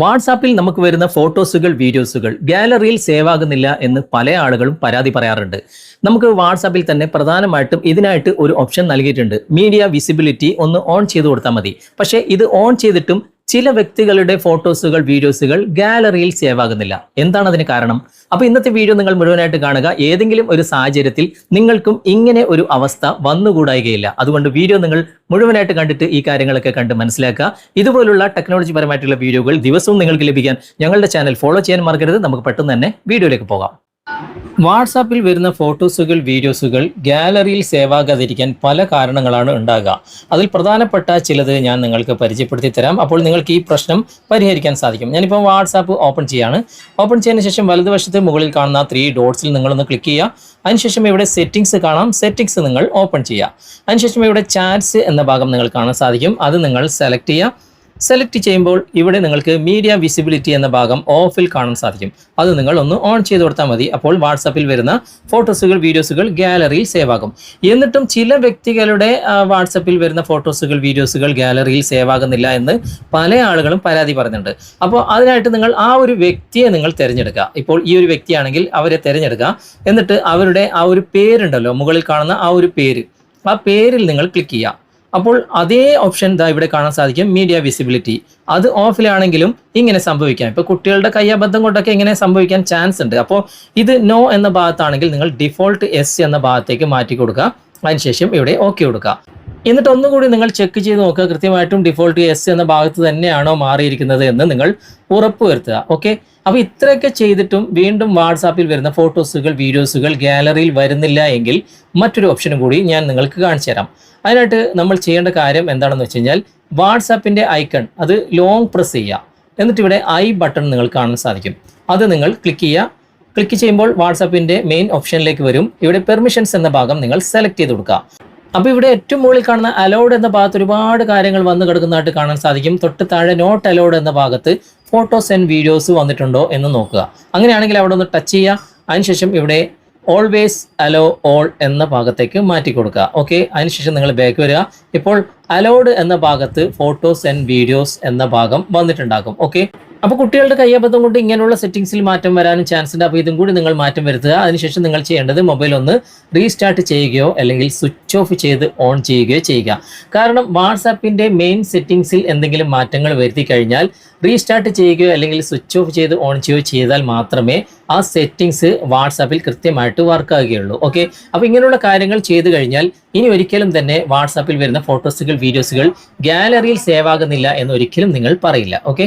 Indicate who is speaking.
Speaker 1: വാട്സാപ്പിൽ നമുക്ക് വരുന്ന ഫോട്ടോസുകൾ വീഡിയോസുകൾ ഗാലറിയിൽ സേവ് ആകുന്നില്ല എന്ന് പല ആളുകളും പരാതി പറയാറുണ്ട്. നമുക്ക് വാട്സാപ്പിൽ തന്നെ പ്രധാനമായിട്ടും ഇതിനായിട്ട് ഒരു ഓപ്ഷൻ നൽകിയിട്ടുണ്ട്. മീഡിയ വിസിബിലിറ്റി ഒന്ന് ഓൺ ചെയ്ത് കൊടുത്താൽ മതി. പക്ഷേ ഇത് ഓൺ ചെയ്തിട്ടും ചില വ്യക്തികളുടെ ഫോട്ടോസുകൾ വീഡിയോസുകൾ ഗാലറിയിൽ സേവ് ആകുന്നില്ല. എന്താണ് അതിന് കാരണം? അപ്പോൾ ഇന്നത്തെ വീഡിയോ നിങ്ങൾ മുഴുവനായിട്ട് കാണുക. ഏതെങ്കിലും ഒരു സാഹചര്യത്തിൽ നിങ്ങൾക്കും ഇങ്ങനെ ഒരു അവസ്ഥ വന്നുകൂടായികയില്ല. അതുകൊണ്ട് വീഡിയോ നിങ്ങൾ മുഴുവനായിട്ട് കണ്ടിട്ട് ഈ കാര്യങ്ങളൊക്കെ കണ്ട് മനസ്സിലാക്കുക. ഇതുപോലുള്ള ടെക്നോളജി പരമായിട്ടുള്ള വീഡിയോകൾ ദിവസവും നിങ്ങൾക്ക് ലഭിക്കാൻ ഞങ്ങളുടെ ചാനൽ ഫോളോ ചെയ്യാൻ മറക്കരുത്. നമുക്ക് പെട്ടെന്ന് തന്നെ വീഡിയോയിലേക്ക് പോകാം. വാട്സാപ്പിൽ വരുന്ന ഫോട്ടോസുകൾ വീഡിയോസുകൾ ഗാലറിയിൽ സേവാകാതിരിക്കാൻ പല കാരണങ്ങളാണ് ഉണ്ടാകുക. അതിൽ പ്രധാനപ്പെട്ട ചിലത് ഞാൻ നിങ്ങൾക്ക് പരിചയപ്പെടുത്തി തരാം. അപ്പോൾ നിങ്ങൾക്ക് ഈ പ്രശ്നം പരിഹരിക്കാൻ സാധിക്കും. ഞാനിപ്പോൾ വാട്സാപ്പ് ഓപ്പൺ ചെയ്യാണ്. ഓപ്പൺ ചെയ്യുന്ന ശേഷം വലതുവശത്ത് മുകളിൽ കാണുന്ന ത്രീ ഡോട്ട്സിൽ നിങ്ങളൊന്ന് ക്ലിക്ക് ചെയ്യുക. അതിനുശേഷം ഇവിടെ സെറ്റിംഗ്സ് കാണാം. സെറ്റിംഗ്സ് നിങ്ങൾ ഓപ്പൺ ചെയ്യുക. അതിനുശേഷം ഇവിടെ ചാറ്റ്സ് എന്ന ഭാഗം നിങ്ങൾ കാണാൻ സാധിക്കും. അത് നിങ്ങൾ സെലക്ട് ചെയ്യുക. സെലക്ട് ചെയ്യുമ്പോൾ ഇവിടെ നിങ്ങൾക്ക് മീഡിയ വിസിബിലിറ്റി എന്ന ഭാഗം ഓഫിൽ കാണാൻ സാധിക്കും. അത് നിങ്ങൾ ഒന്ന് ഓൺ ചെയ്ത് കൊടുത്താൽ മതി. അപ്പോൾ വാട്സാപ്പിൽ വരുന്ന ഫോട്ടോസുകൾ വീഡിയോസുകൾ ഗാലറിയിൽ സേവ് ആകും. എന്നിട്ടും ചില വ്യക്തികളുടെ വാട്സപ്പിൽ വരുന്ന ഫോട്ടോസുകൾ വീഡിയോസുകൾ ഗാലറിയിൽ സേവ് ആകുന്നില്ല എന്ന് പല ആളുകളും പരാതി പറഞ്ഞിട്ടുണ്ട്. അപ്പോൾ അതിനായിട്ട് നിങ്ങൾ ആ ഒരു വ്യക്തിയെ നിങ്ങൾ തിരഞ്ഞെടുക്കുക. ഇപ്പോൾ ഈ ഒരു വ്യക്തിയാണെങ്കിൽ അവരെ തിരഞ്ഞെടുക്കുക. എന്നിട്ട് അവരുടെ ആ ഒരു പേരുണ്ടല്ലോ മുകളിൽ കാണുന്ന ആ ഒരു പേര്. ആ പേരിൽ നിങ്ങൾ ക്ലിക്ക് ചെയ്യുക. അപ്പോൾ അതേ ഓപ്ഷൻ ദാ ഇവിടെ കാണാൻ സാധിക്കും. മീഡിയ വിസിബിലിറ്റി അത് ഓഫിലാണെങ്കിലും ഇങ്ങനെ സംഭവിക്കാം. ഇപ്പോൾ കുട്ടികളുടെ കയ്യബദ്ധം കൊണ്ടൊക്കെ ഇങ്ങനെ സംഭവിക്കാൻ ചാൻസ് ഉണ്ട്. അപ്പോൾ ഇത് നോ എന്ന ഭാഗത്താണെങ്കിൽ നിങ്ങൾ ഡിഫോൾട്ട് എസ് എന്ന ഭാഗത്തേക്ക് മാറ്റി കൊടുക്കുക. അതിനുശേഷം ഇവിടെ ഓക്കെ കൊടുക്കുക. എന്നിട്ട് ഒന്നുകൂടി നിങ്ങൾ ചെക്ക് ചെയ്ത് നോക്കുക. കൃത്യമായിട്ടും ഡിഫോൾട്ട് എസ് എന്ന ഭാഗത്ത് തന്നെയാണോ മാറിയിരിക്കുന്നത് എന്ന് നിങ്ങൾ ഉറപ്പുവരുത്തുക. ഓക്കെ അപ്പോൾ ഇത്രയൊക്കെ ചെയ്തിട്ടും വീണ്ടും വാട്സാപ്പിൽ വരുന്ന ഫോട്ടോസുകൾ വീഡിയോസുകൾ ഗാലറിയിൽ വരുന്നില്ല എങ്കിൽ മറ്റൊരു ഓപ്ഷനും കൂടി ഞാൻ നിങ്ങൾക്ക് കാണിച്ചു തരാം. അതിനായിട്ട് നമ്മൾ ചെയ്യേണ്ട കാര്യം എന്താണെന്ന് വെച്ച് കഴിഞ്ഞാൽ വാട്സാപ്പിന്റെ ഐക്കൺ അത് ലോങ് പ്രസ് ചെയ്യുക. എന്നിട്ട് ഇവിടെ ഐ ബട്ടൺ നിങ്ങൾ കാണാൻ സാധിക്കും. അത് നിങ്ങൾ ക്ലിക്ക് ചെയ്യുക. ക്ലിക്ക് ചെയ്യുമ്പോൾ വാട്സാപ്പിന്റെ മെയിൻ ഓപ്ഷനിലേക്ക് വരും. ഇവിടെ പെർമിഷൻസ് എന്ന ഭാഗം നിങ്ങൾ സെലക്ട് ചെയ്ത് കൊടുക്കുക. അപ്പോൾ ഇവിടെ ഏറ്റവും മുകളിൽ കാണുന്ന അലോഡ് എന്ന ഭാഗത്ത് ഒരുപാട് കാര്യങ്ങൾ വന്ന് കിടക്കുന്നതായിട്ട് കാണാൻ സാധിക്കും. തൊട്ട് താഴെ നോട്ട് അലോഡ് എന്ന ഭാഗത്ത് ഫോട്ടോസ് ആൻഡ് വീഡിയോസ് വന്നിട്ടുണ്ടോ എന്ന് നോക്കുക. അങ്ങനെയാണെങ്കിൽ അവിടെ ഒന്ന് ടച്ച് ചെയ്യുക. അതിനുശേഷം ഇവിടെ ഓൾവേസ് അലോ ഓൾ എന്ന ഭാഗത്തേക്ക് മാറ്റി കൊടുക്കുക. ഓക്കെ അതിനുശേഷം നിങ്ങൾ ബാക്ക് വരിക. ഇപ്പോൾ അലോഡ് എന്ന ഭാഗത്ത് ഫോട്ടോസ് ആൻഡ് വീഡിയോസ് എന്ന ഭാഗം വന്നിട്ടുണ്ടാകും. ഓക്കെ അപ്പോൾ കുട്ടികളുടെ കയ്യബദ്ധം കൊണ്ട് ഇങ്ങനെയുള്ള സെറ്റിംഗ്സിൽ മാറ്റം വരാനും ചാൻസ് ഉണ്ട് അപ്പോൾ ഇതും കൂടി നിങ്ങൾ മാറ്റം വരുത്തുക. അതിനുശേഷം നിങ്ങൾ ചെയ്യേണ്ടത് മൊബൈൽ ഒന്ന് റീസ്റ്റാർട്ട് ചെയ്യുകയോ അല്ലെങ്കിൽ സ്വിച്ച് ഓഫ് ചെയ്ത് ഓൺ ചെയ്യുകയോ ചെയ്യുക. കാരണം വാട്സാപ്പിന്റെ മെയിൻ സെറ്റിംഗ്സിൽ എന്തെങ്കിലും മാറ്റങ്ങൾ വരുത്തി കഴിഞ്ഞാൽ റീസ്റ്റാർട്ട് ചെയ്യുകയോ അല്ലെങ്കിൽ സ്വിച്ച് ഓഫ് ചെയ്ത് ഓൺ ചെയ്യുകയോ ചെയ്താൽ മാത്രമേ ആ സെറ്റിംഗ്സ് വാട്സാപ്പിൽ കൃത്യമായിട്ട് വർക്ക് ആകുകയുള്ളൂ ഓക്കെ അപ്പോൾ ഇങ്ങനെയുള്ള കാര്യങ്ങൾ ചെയ്തു കഴിഞ്ഞാൽ ഇനി ഒരിക്കലും തന്നെ വാട്സാപ്പിൽ വരുന്ന ഫോട്ടോസുകൾ വീഡിയോസുകൾ ഗാലറിയിൽ സേവ് ആകുന്നില്ല എന്നൊരിക്കലും നിങ്ങൾ പറയില്ല. ഓക്കെ